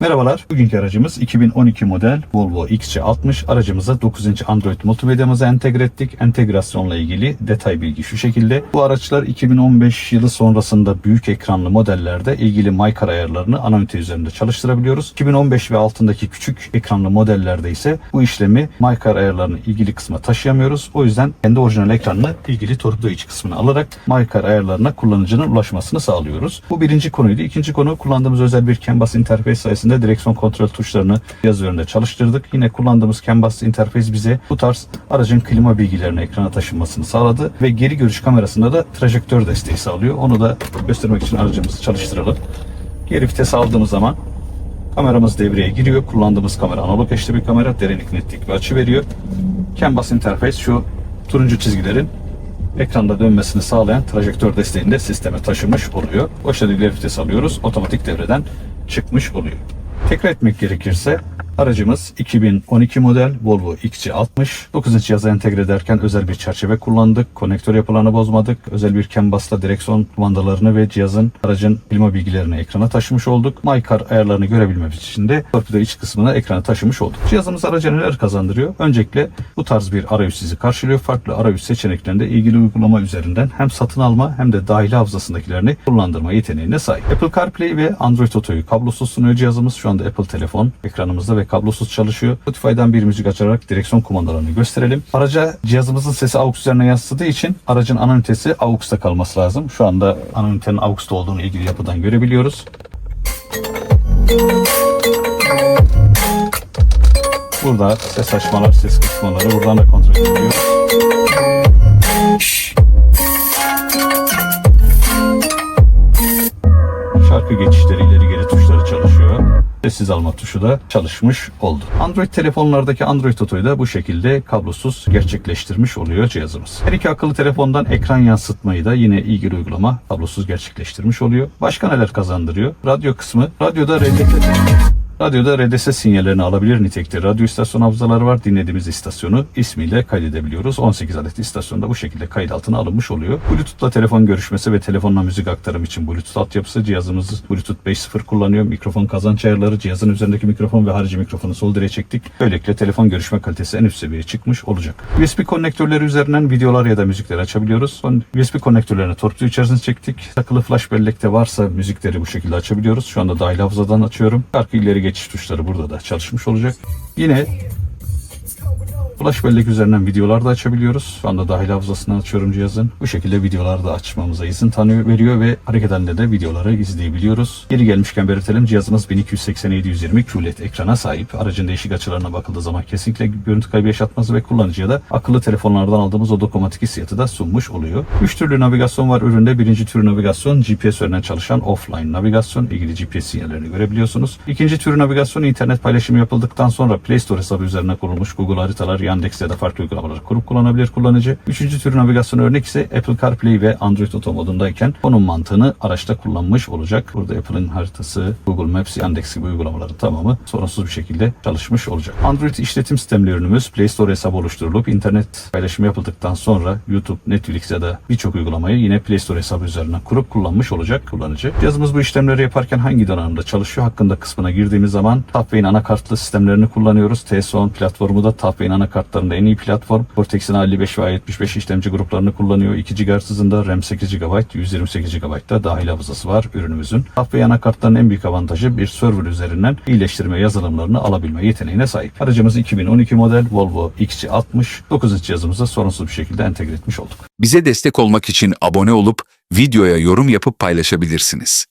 Merhabalar. Bugünkü aracımız 2012 model Volvo XC60. Aracımıza 9 inç Android multimedyamızı entegre ettik. Entegrasyonla ilgili detay bilgi şu şekilde. Bu araçlar 2015 yılı sonrasında büyük ekranlı modellerde ilgili Maycar ayarlarını ana ünite üzerinde çalıştırabiliyoruz. 2015 ve altındaki küçük ekranlı modellerde ise bu işlemi Maycar ayarlarını ilgili kısma taşıyamıyoruz. O yüzden kendi orijinal ekranını ilgili torpido iç kısmını alarak Maycar ayarlarına kullanıcının ulaşmasını sağlıyoruz. Bu birinci konuydu. İkinci konu kullandığımız özel bir CAN bus interface sayesinde direksiyon kontrol tuşlarını cihaz üzerinde çalıştırdık. Yine kullandığımız CAN bus interface bize bu tarz aracın klima bilgilerini ekrana taşınmasını sağladı ve geri görüş kamerasında da trajektör desteği sağlıyor. Onu da göstermek için aracımızı çalıştıralım. Geri vites aldığımız zaman kameramız devreye giriyor. Kullandığımız kamera analog eşli bir kamera. Derinlik, netlik ve açı veriyor. CAN bus interface şu turuncu çizgilerin ekranda dönmesini sağlayan trajektör desteğini de sisteme taşımış oluyor. İleri vites alıyoruz. Otomatik devreden çıkmış oluyor. Tekrar etmek gerekirse aracımız 2012 model Volvo XC60. 9 inç cihaza entegre ederken özel bir çerçeve kullandık. Konektör yapılarını bozmadık. Özel bir CAN bus'la direksiyon kumandalarını ve cihazın aracın klima bilgilerini ekrana taşımış olduk. MyCar ayarlarını görebilmemiz için de torpido iç kısmına ekrana taşımış olduk. Cihazımız araca neler kazandırıyor? Öncelikle bu tarz bir arayüz sizi karşılıyor. Farklı arayüz seçeneklerinde ilgili uygulama üzerinden hem satın alma hem de dahili hafızasındakilerini kullandırma yeteneğine sahip. Apple CarPlay ve Android Auto'yu kablosuz sunuyor cihazımız. Şu anda Apple telefon ekranımızda ve kablosuz çalışıyor. Spotify'dan bir müzik açarak direksiyon kumandalarını gösterelim. Araca cihazımızın sesi AUX üzerine yansıdığı için aracın ana ünitesi AUX'ta kalması lazım. Şu anda ana ünitenin AUX'ta olduğunu ilgili yapıdan görebiliyoruz. Burada ses açmalar, ses kısmaları buradan da kontrol ediliyor. Sessiz alma tuşu da çalışmış oldu. Android telefonlardaki Android Auto'yu da bu şekilde kablosuz gerçekleştirmiş oluyor cihazımız. Her iki akıllı telefondan ekran yansıtmayı da yine ilgili uygulama kablosuz gerçekleştirmiş oluyor. Başka neler kazandırıyor? Radyo kısmı. Radyoda RDT Radyoda RDS sinyallerini alabilir nitelikte radyo istasyon hafızaları var. Dinlediğimiz istasyonu ismiyle kaydedebiliyoruz. 18 adet istasyon da bu şekilde kayıt altına alınmış oluyor. Bluetooth'la telefon görüşmesi ve telefonla müzik aktarım için Bluetooth altyapısı cihazımız Bluetooth 5.0 kullanıyor. Mikrofon kazanç ayarları, cihazın üzerindeki mikrofon ve harici mikrofonu sol direğe çektik. Böylelikle telefon görüşme kalitesi en üst seviyeye çıkmış olacak. USB konnektörleri üzerinden videolar ya da müzikleri açabiliyoruz. USB konnektörlerini torpido içerisine çektik. Takılı flash bellekte varsa müzikleri bu şekilde açabiliyoruz. Şu anda dahil hafızadan açıyorum. Şarkı ileri geçiş tuşları burada da çalışmış olacak. Yine Flash bellek üzerinden videolar da açabiliyoruz. Şu anda dahil hafızasını açıyorum cihazın. Bu şekilde videolar da açmamıza izin tanıyor, veriyor ve hareket halinde de videoları izleyebiliyoruz. Geri gelmişken belirtelim cihazımız 1280-720 QLED ekrana sahip. Aracın değişik açılarına bakıldığı zaman kesinlikle görüntü kaybı yaşatmaz ve kullanıcıya da akıllı telefonlardan aldığımız o dokunmatik hissiyatı da sunmuş oluyor. Üç türlü navigasyon var üründe. Birinci tür navigasyon GPS üzerinden çalışan offline navigasyon. ilgili GPS sinyallerini görebiliyorsunuz. İkinci tür navigasyon internet paylaşımı yapıldıktan sonra Play Store hesabı üzerine kurulmuş Google haritalar, Yandex ya da farklı uygulamaları kurup kullanabilir kullanıcı. Üçüncü tür navigasyon örnek ise Apple CarPlay ve Android Auto modundayken konum mantığını araçta kullanmış olacak. Burada Apple'ın haritası, Google Maps, Yandex gibi uygulamaların tamamı sorunsuz bir şekilde çalışmış olacak. Android işletim sistemli ürünümüz Play Store hesabı oluşturulup internet paylaşımı yapıldıktan sonra YouTube, Netflix ya da birçok uygulamayı yine Play Store hesabı üzerinden kurup kullanmış olacak kullanıcı. Cihazımız bu işlemleri yaparken hangi donanımda çalışıyor hakkında kısmına girdiğimiz zaman Toughway'in anakartlı sistemlerini kullanıyoruz. TS10 platformu da Toughway'in anakartlarında en iyi platform. Cortex'in A55 ve A75 işlemci gruplarını kullanıyor. 2 GHz hızında RAM 8 GB, 128 GB da dahil hafızası var ürünümüzün. Toughway anakartlarının en büyük avantajı bir server üzerinden iyileştirme yazılımlarını alabilme yeteneğine sahip. Aracımız 2012 model Volvo XC60 9 inç cihazımıza sorunsuz bir şekilde entegre etmiş olduk. Bize destek olmak için abone olup videoya yorum yapıp paylaşabilirsiniz.